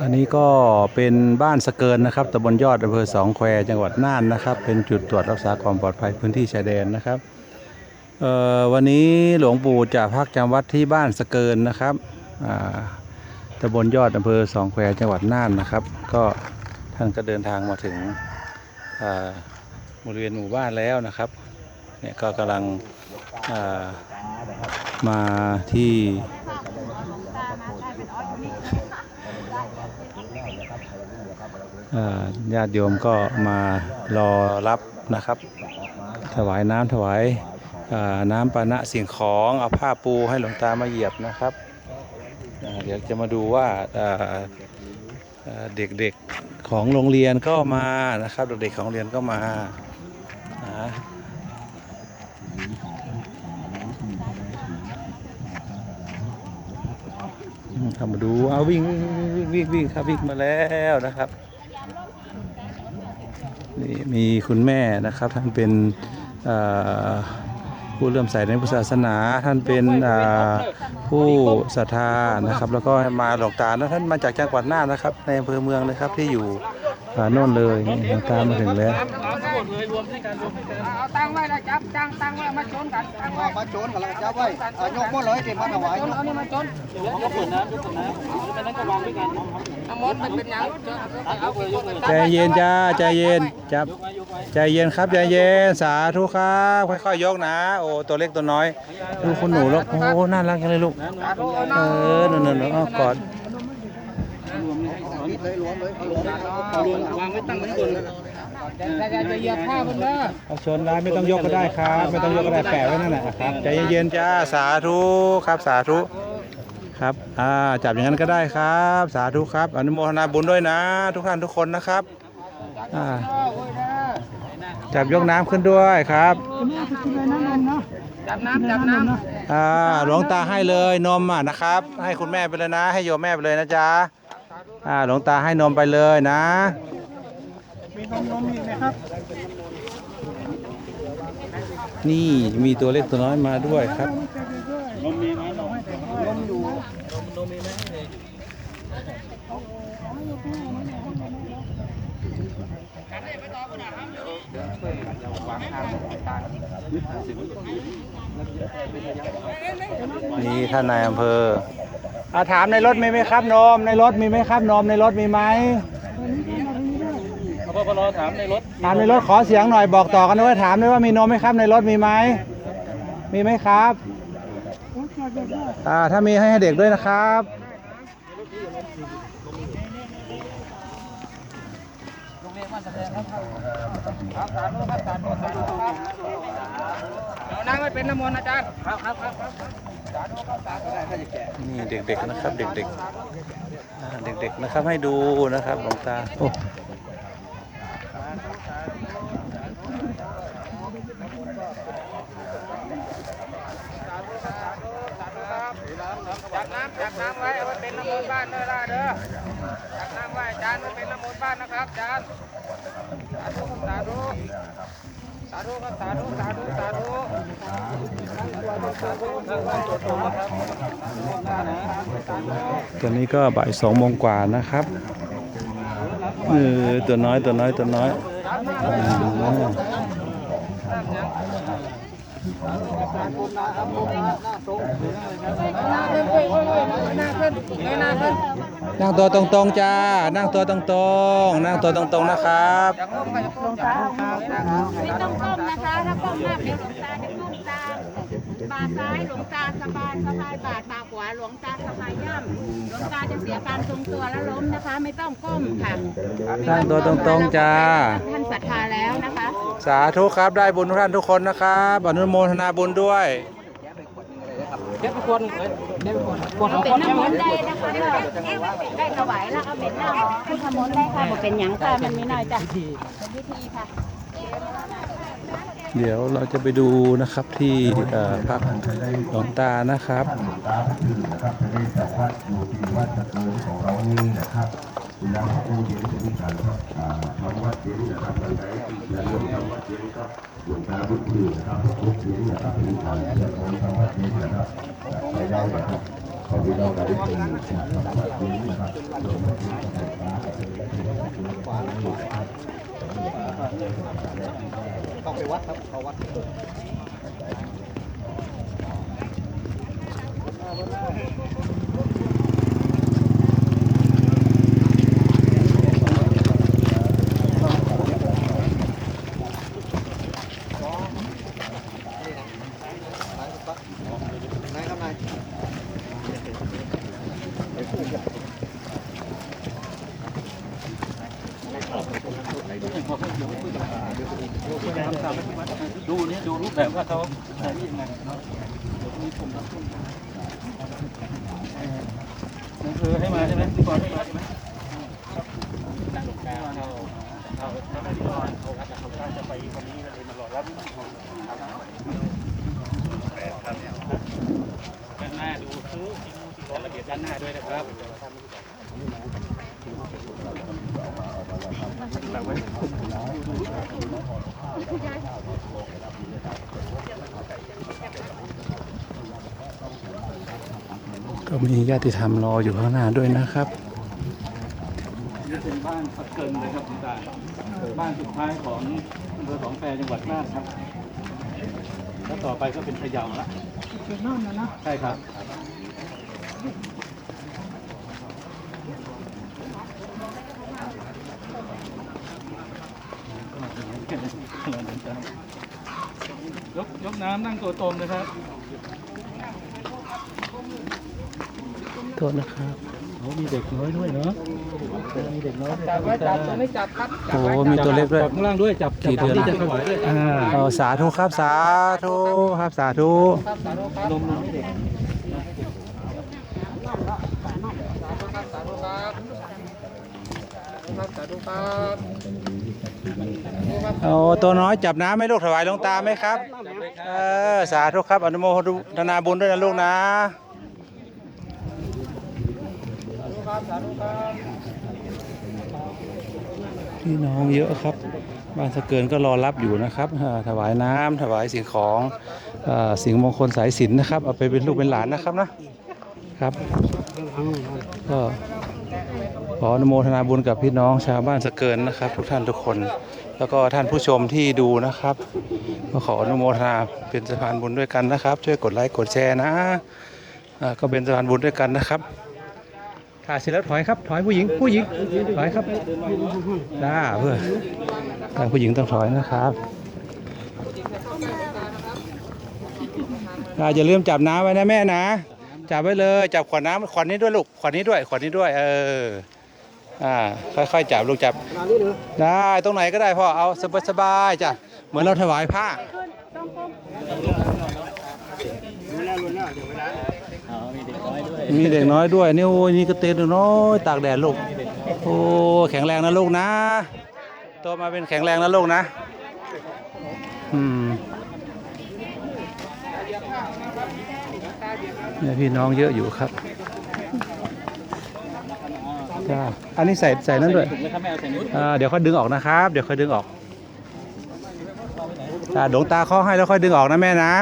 อันนี้ก็เป็นบ้านสะเกินนะครับตำบลยอดอำเภอสองแควจังหวัดน่านนะครับ เป็นจุดตรวจรักษาความปลอดภัยพื้นที่ชายแดนนะครับวันนี้หลวงปู่จะพักจำวัดที่บ้านสะเกินนะครับตำบลยอดอำเภอสองแควจังหวัดน่านนะครับ ก็ท่านก็เดินทางมาถึงบริเวณหมู่บ้านแล้วนะครับเนี่ยก็กำลังอ มาที่ญาติโยมก็มารอรับนะครับ ถวายน้ำถวายน้ำปานะสิ่งของเอาผ้าปูให้หลวงตามาเหยียบนะครับ เดี๋ยวจะมาดูว่าเอ่อเอ่อเด็กๆของโรงเรียนก็มานะครับ เด็กๆของโรงเรียนก็มานะ อืมาดูเอาวิ่งวิ่งวิ่งวิ่งวิ่งครับวิ่งมาแล้วนะครับ นี่มีคุณแม่นะครับท่านเป็นผู้เริ่อมใส่ในพุทธศาสนา ท่านเป็นผู้ศรัทธานะครับ แล้วก็มาหลวงตานะท่านมาจากจังหวัดน่านนะครับ ในอำเภอเมืองเลยครับที่อยู่อ่าโน่นเลยหลวงตามาถึงแล้ว เอาตั้งไว้แล้วจับตั้งตั้งไว้มาชนกันตั้งไว้มาโจนกันแล้วจับไว้อะยกมือเลยที่มาถวายชนเอานี่มาชนยกเปิดน้ำยกเปิดน้ำไม่นั้นก็วางด้วยกันน้ำมดมันเป็นยังเอาไปยกเลยใจเย็นจ้าใจเย็นจับใจเย็นครับใจเย็นสาธุครับค่อยๆยกนะ โอ้ตัวเล็กตัวน้อยดูคุณหนูลูกโอ้น่ารักจังเลยลูกเออนั่นๆๆเอากอดเลยรวมเลยรวมเอารวมวางไว้ตั้งไว้บน จะจะจะเหยียบผ้าบนเด้อเอาชนได้ไม่ต้องยกก็ได้ครับ ไม่ต้องยกก็ได้แปะไว้นั่นแหละครับใจเย็นๆจ้าสาธุครับสาธุครับอ่าจับอย่างนั้นก็ได้ครับ สาธุครับอนุโมทนาบุญด้วยนะ ทุกท่านทุกคนนะครับอ่าจับยกน้ำขึ้นด้วยครับจับน้ำจับน้ำอ่าหลวงตาให้เลยนมอะนะครับ ให้คุณแม่ไปเลยนะ ให้โยมแม่ไปเลยนะจ๊ะอ่าหลวงตาให้นมไปเลยนะ มีนมนมอีกไหมครับ นี่มีตัวเล็กตัวน้อยมาด้วยครับ นมมีไหมนมนมอยู่นี่ท่านนายอำเภออาถามในรถมีไหมครับนมในรถมีไหมครับนมในรถมีไหม พอพอถามในรถถามในรถขอเสียงหน่อยบอกต่อกันด้วยถามด้วยว่ามีนมไหมครับในรถมีไหมมีไหมครับอ่าถ้ามีให้ให้เด็กด้วยนะครับเอานั่งไว้เป็นน้ำมนต์อาจารย์ครับครับครับครับนี่เด็กๆนะครับเด็กๆอ่าเด็กๆนะครับให้ดูนะครับหลวงตา โอ้จับน้ำจับน้ำไว้เอาไว้เป็นน้ำมนต์บ้านเด้อล่ะเด้อจับน้ำไว้จารย์ไว้เป็นน้ำมนต์บ้านนะครับจารย์สาธุสาธุสาธุครับสาธุสาธุสาธุตอนนี้ก็บ่ายสองโมงกว่านะครับเออตัวน้อยตัวน้อยตัวน้อย นั่งตัวตรงๆจ้า นั่งตัวตรงๆ นั่งตัวตรงๆนะครับ ไม่ต้องก้มนะคะ ถ้าก้มมากเดี๋ยวหลวงตาจะก้ม บาซ้ายหลวงตาสบายสบายบาดบาขวาหลวงตาสบายย่ำหลวงตาจะเสียการทรงตัวแล้วล้มนะคะ ไม่ต้องก้มค่ะนั่งตัวตรงๆจ้าท่านศรัทธาแล้วนะคะ สาธุครับได้บุญทุกท่านทุกคนนะครับอนุโมทนาบุญด้วยเก็บไปคนเลยเก็บไปคนคนเป็นน้ำมนต์ได้นะคะได้ถวายแล้วเอาเป็นน้ำพุทธมนต์ได้ค่ะบอกเป็นหยังค่ะมันไม่น้อยจ้ะเป็นพิธีค่ะ เดี๋ยวเราจะไปดูนะครับที่พักหลวงตานะครับนะครับจะได้จัดวัดอยู่ที่วัดตะเกินของเรานี่นะครับเวาพระครูเย็นจะมีการครับอ่าทำวัดเย็นนะครับตั้งแต่เดือนเดียววัดเย็นควาบุตรนะครับทุกเย็นนะครับเป็นการเดือนของทำวัดเย็นนะครับในได้นะครับขอพี่น้องกันทุกคนนะครับขอบคุณนะครับ ต้องไปวัดครับเขาวัดนายครับนาย ดูนี่ดูรูป แบบว่าเขาใช้ยังไงเนาะมีกลุ่มรับทุนนั่นคือให้มาใช่ไหมพี่บอลให้มาใช่ไหมนั่งลงกลางเขาเขาเขาได้ที่บอลเขาอาจจะเขาจะไปวันนี้เลยมารอรับด้านหน้าดูซื้อรายละเอียดด้านหน้าด้วยนะครับ มีญาติธรรมรออยู่ข้างหน้าด้วยนะครับนี่เป็นบ้านสักเกินเลยครับคุณตาบ้านสุดท้ายของอำเภอสองแปรจังหวัดน่านครับ แล้วต่อไปก็เป็นพะเยาละเป็นน่านนะนะใช่ครับยกยกน้ำนั่งตัวตรงเลยครับ โทษนะครับโอ้มีเด็กน้อยด้วยเนาะมีเด็กน้อยด้วยจับไว้จับตรงนี้จับครับจับโอ้ไว้มีตัวเล็กด้วยจับข้างล่างด้วยจับจับกี่เดือนที่จะถวายด้วยอ่าเอาสาธุครับสาธุครับสาธุครับสาธุครับนมนมให้เด็กสาธุครับสาธุครับครับสาธุครับครับเอาตัวน้อยจับน้ำให้ลูกถวายหลวงตาไหมครับ เออ สาธุครับ อนุโมทนาบุญด้วยนะลูกนะ พี่น้องเยอะครับ บ้านสะเกินก็รอรับอยู่นะครับ ถวายน้ำถวายสิ่งของอสิ่งมงคลสายสิญจนนะครับ เอาไปเป็นลูกเป็นหลานนะครับนะครับ ก็ขออนุโมทนาบุญกับพี่น้องชาวบ้านสะเกินนะครับ ทุกท่านทุกคน แล้วก็ท่านผู้ชมที่ดูนะครับก็ขออนุโมทนาเป็นสะพานบุญด้วยกันนะครับ ช่วยกดไลค์กดแชร์นะก็เป็นสะพานบุญด้วยกันนะครับ ถ่ายเสร็จแล้วถอยครับ ถอยผู้หญิง ผู้หญิง ถอยครับจ้าเพื่อทางผู้หญิงต้องถอยนะครับอ่าอย่าลืมจับน้ำไว้นะแม่นะ จับไว้เลย จับขวดน้ำขวดนี้ด้วยลูก ขวดนี้ด้วย ขวดนี้ด้วย เออ อ่า ค่อยๆจับลูกจับ ได้ ตรงไหนก็ได้พ่อ เอาสบายๆจ้ะ เหมือนเราถวายผ้า อ๋อมีเด็กน้อยด้วย มีเด็กน้อยด้วยนี่โอ้ยนี่ก็เต็มน้อยตากแดดลูกโอ้แข็งแรงนะลูกนะโตมาเป็นแข็งแรงนะลูกนะอืมเนี่ยพี่น้องเยอะอยู่ครับจ้าอันนี้ใส่ใส่นั่นด้วยถุงเลยครับแม่เอาใส่นิ้วอ่าเดี๋ยวค่อยดึงออกนะครับ เดี๋ยวค่อยดึงออกจ้าดวงตาข้อให้แล้วค่อยดึงออกนะแม่นะ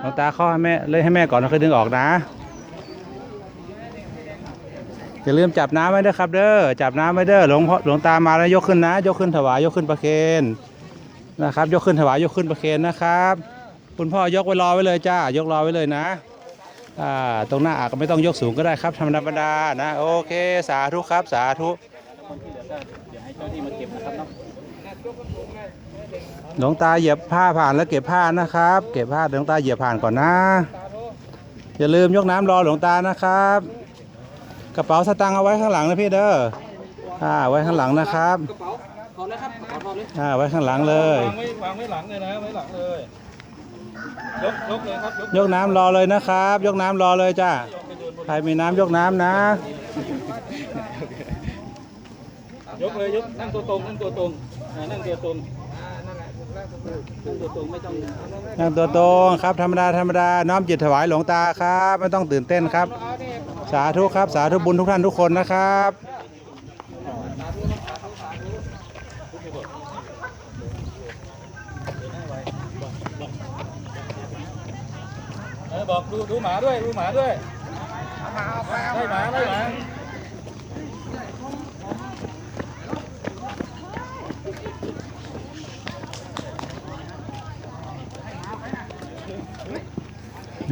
หลวงตาข้อให้แม่เลยให้แม่ก่อนแล้วค่อยดึงออกนะ อย่าลืมจับน้ำไว้เด้อครับ เด้อจับน้ำไว้เด้อหลวงพ่อหลวงตามาแล้วยกขึ้นนะ ยกขึ้นถวายยกขึ้นประเคนนะครับ ยกขึ้นถวายยกขึ้นประเคนนะครับ คุณพ่อยกไว้รอไว้เลยจ้ายกรอไว้เลยนะอ่าตรงหน้าอาจก็ไม่ต้องยกสูงก็ได้ครับธรรมดานะโอเค สาธุครับ สาธุหลวให้เจ้าที่มาเก็บนะครับเนาะหลวงตาเหยียบผ้าผ่านแล้วเก็บผ้านะครับ เก็บผ้าหลวงตาเหยียบผ่านก่อนนะ อย่าลืมยกน้ำรอหลวงตานะครับ กระเป๋าสตางค์เอาไว้ข้างหลังนะพี่เด้ออ่าไว้ข้างหลังนะครับกระเป๋าถอดเลยครับกระเป๋าถอดเลยอ่าไว้ข้างหลังเลยวางไว้วางไว้หลังเลยนะไว้หลังเลยยกยกเลยครับยกยกน้ำรอเลยนะครับ ยกน้ำรอเลยจ้าใครมีน้ำยกน้ำนะ ยกเลยยกนั่งตัวตรงนั่งตัวตรงอ่านั่งตัวตรงนั่งตัวตรงไม่ต้องนั่งตัวตรงครับธรรมดาธรรมดาน้อมจิตถวายหลวงตาครับ ไม่ต้องตื่นเต้นครับ สาธุครับ สาธุบุญทุกท่านทุกคนนะครับเออบอกดูดูหมาด้วยดูหมาด้วยเอามาเอาไปเอาได้หมาได้หมา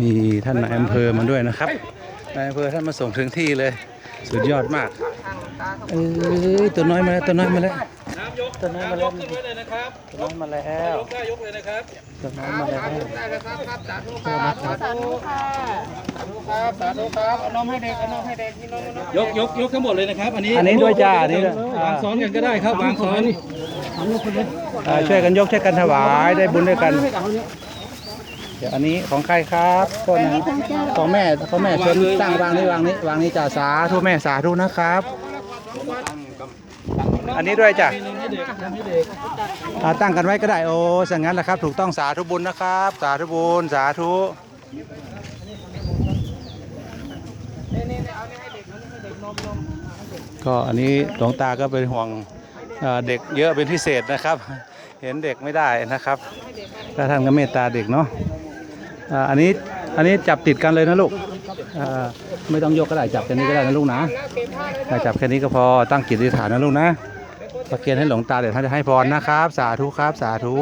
มีท่านนายอำเภอมาด้วยนะครับ นายอำเภอท่านมาส่งถึงที่เลย สุดยอดมากเอ้ยตัวน้อยมาแล้วตัวน้อยมาแล้วน้ำยกตัวน้อยมาน้ำยแล้วกขึ้นไว้เลยนะครับตัวน้อยมาแล้วยกได้ยกเลยนะครับตัวน้อยมาแล้วได้เลยครับครับสาธุครับสาธุค่ะสาธุครับสาธุครับเอานมให้เด็กเอานมให้เด็กนี่นมนมยกยกยกทั้งหมดเลยนะครับ อันนี้อันนี้ด้วยจ้าอันนี้ด้วยวางซ้อนกันก็ได้ครับวางซ้อน อ่าช่วยกันยกช่วยกันถวายได้บุญด้วยกัน เเดี๋ยวอันนี้ของใครครับโทษนะของแม่ของแม่เชิญตั้งวางนี้วางนี้วางนี้จ่าสาธุแม่สาธุนะครับ อันนี้ด้วยจ้ะอ่าตั้งกันไว้ก็ได้โอ้สังงั้นแหละครับ ถูกต้องสาธุบุญนะครับ สาธุบุญสาธุก็อันนี้หลวงตาก็เป็นห่วงเด็กเยอะเป็นพิเศษนะครับ เห็นเด็กไม่ได้นะครับแล้วท่านก็เมตตาเด็กเนาะอันนี้อันนี้จับติดกันเลยนะลูกอ่าไม่ต้องยกก็ได้จับแค่นี้ก็ได้นะลูกนะจับแค่นี้ก็พอตั้งจิตอธิษฐานนะลูกนะตะเกียนให้หลวงตาเดี๋ยวท่านจะให้พรนะครับ สาธุครับ สาธุ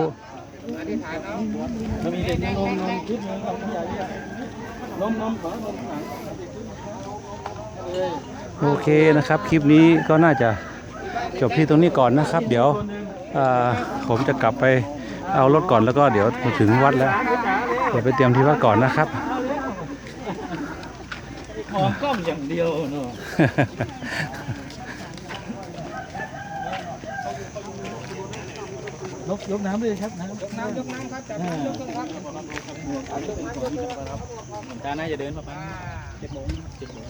โอเคนะครับ คลิปนี้ก็น่าจะจบที่ตรงนี้ก่อนนะครับ เดี๋ยว ผมจะกลับไปเอารถก่อนแล้วก็เดี๋ยวถึงวัดแล้วเดี๋ยวไปเตรียมที่วัดก่อนนะครับมองกล้องอย่างเดียวเนาะยกยกน้ำด้วยครับน้ำยกน้ำยกน้ำครับจับน้ำยกครับตาน่าจะเดินมาประมาณเจ็ดโมงเจ็ดโมง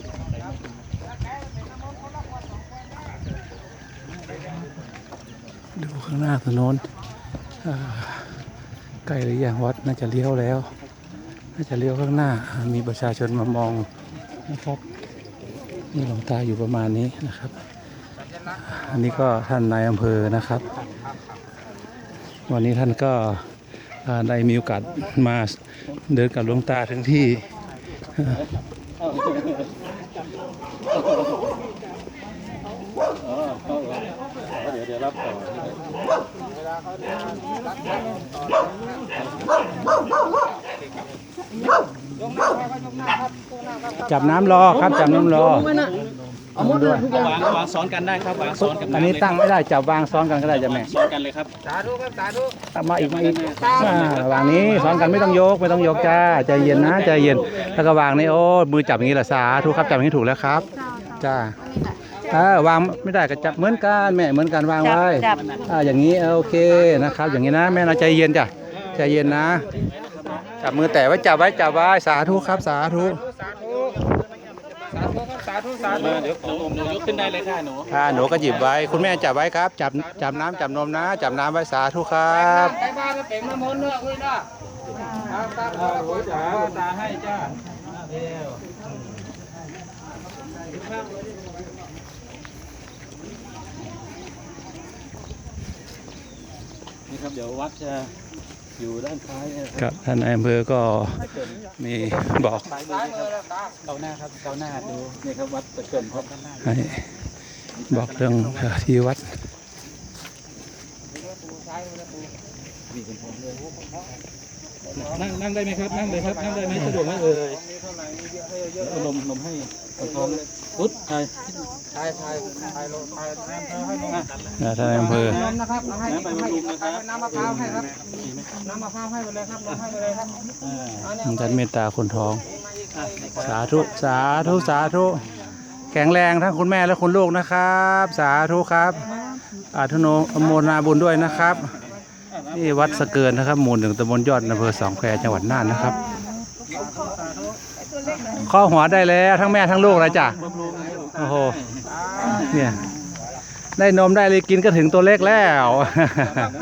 ดูข้างหน้าถนนใกล้หรือยังวัดน่าจะเลี้ยวแล้ว น่าจะเลี้ยวข้างหน้า มีประชาชนมามองนะครับนี่หลวงตาอยู่ประมาณนี้นะครับ อันนี้ก็ท่านนายอำเภอนะครับ วันนี้ท่านก็ได้มีโอกาสมาเดินกับหลวงตาถึงที่เดี๋ยวเดี๋ยวรับต่อ จับน้ำรอครับจับน้ำรอเอาด้วยวางวางซ้อนกันได้ครับวางซ้อนกันอันนี้ตั้งไม่ได้จับวางซ้อนกันก็ได้จ้ะแม่ซ้อนกันเลยครับสาธุครับสาธุเอามาอีกมาอีกอ่าวางนี้ซ้อนกันไม่ต้องยกไม่ต้องยกจ้าใจเย็นนะใจเย็นแล้วก็วางนี่โอ้มือจับอย่างนี้แหละสาธุครับจับอย่างนี้ถูกแล้วครับ จ้าเออวางไม่ได้ก็จับเหมือนกันแม่เหมือนกันวางไว้อ่าอย่างนี้โอเคนะครับ อย่างนี้นะแม่นะใจเย็นจ้ะใจเย็นนะ จับมือแตะไว้จับไว้จับไว้สาธุครับ สาธุสาธุสาธุครับสาธุสาธุมาเดี๋ยวหนูหนูยกขึ้นได้เลยค่ะหนูอ่าหนูก็หยิบไว้ คุณแม่จับไว้ครับ จับจับน้ำจับนมนะ จับน้ำไว้สาธุครับไปบ้านไปเป่งน้ำมนต์เนื้อคุยนะครับครับอ้าวโหจ๋าตาให้จ้าเร็ว นี่ครับ เดี๋ยววัดจะอยู่ด้านซ้ายเนี่ยครับท่านนายอำเภอก็มีบอกซ้ายมือนี่ครับเกาหน้าครับเกาหน้าดูนี่ครับวัดตะเกินครับให้บอกเรื่องเอ่อที่วัด นั่งนั่งได้ไหมครับ นั่งเลยครับนั่งได้ไหมสะดวกไหมเอ่ยเอานมนมให้คนท้องปุ๊ดไปถ่ายถ่ายถ่ายลงถ่ายให้ลงอ่าท่านอำเภอน้ำนะครับน้ำให้ให้น้ำมะพร้าวให้ครับน้ำมะพร้าวให้ไปเลยครับลงให้ไปเลยครับท่านเมตตาคนท้อง สาธุสาธุสาธุแข็งแรงทั้งคุณแม่และคุณลูกนะครับ สาธุครับอาทุโนโมนาบุญด้วยนะครับ นี่วัดสะเกินนะครับ หมู่หนึ่งตำบลยอดอำเภอสองแควจังหวัดน่านนะครับข้อหัวได้แล้วทั้งแม่ทั้งลูกเลยจ้ะโอ้โหเนี่ยได้นมได้เลยกินก็ถึงตัวเล็กแล้ว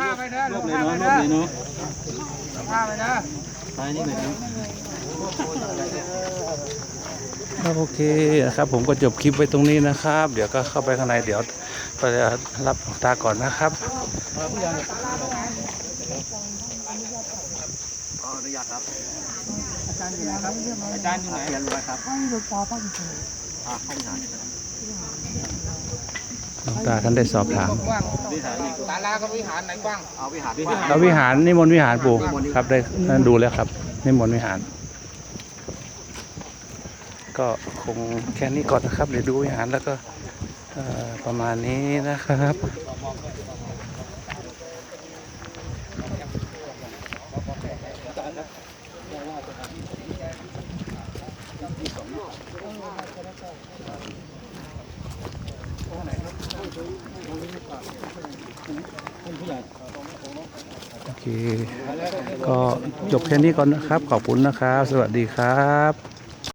ผ้าไปเด้อรลวบงเลยเนาะรวเด้บอเลยเนาะผ้าไปเด้อซ้ายนี่เลยเนาะโอเคนะครับ ผมก็จบคลิปไว้ตรงนี้นะครับ เดี๋ยวก็เข้าไปข้างในเดี๋ยวไปรับตาก่อนนะครับ ขออนุญาตครับอาจารย์อยู่อาจารย์อยู่ไหนเรียนรู้ครับอ่าห้องหารหลวงตาท่านได้สอบถามกว้างศาลากับวิหารไหนกว้างเอาวิหารแล้ววิหารนิมนต์วิหารปู่ครับได้ดูแล้วครับนิมนต์วิหาร ก็คงแค่นี้ก่อนนะครับ เดี๋ยวดูวิหารแล้วก็เอ่อประมาณนี้นะครับ ก็จบแค่นี้ก่อนนะครับ ขอบคุณนะครับ สวัสดีครับ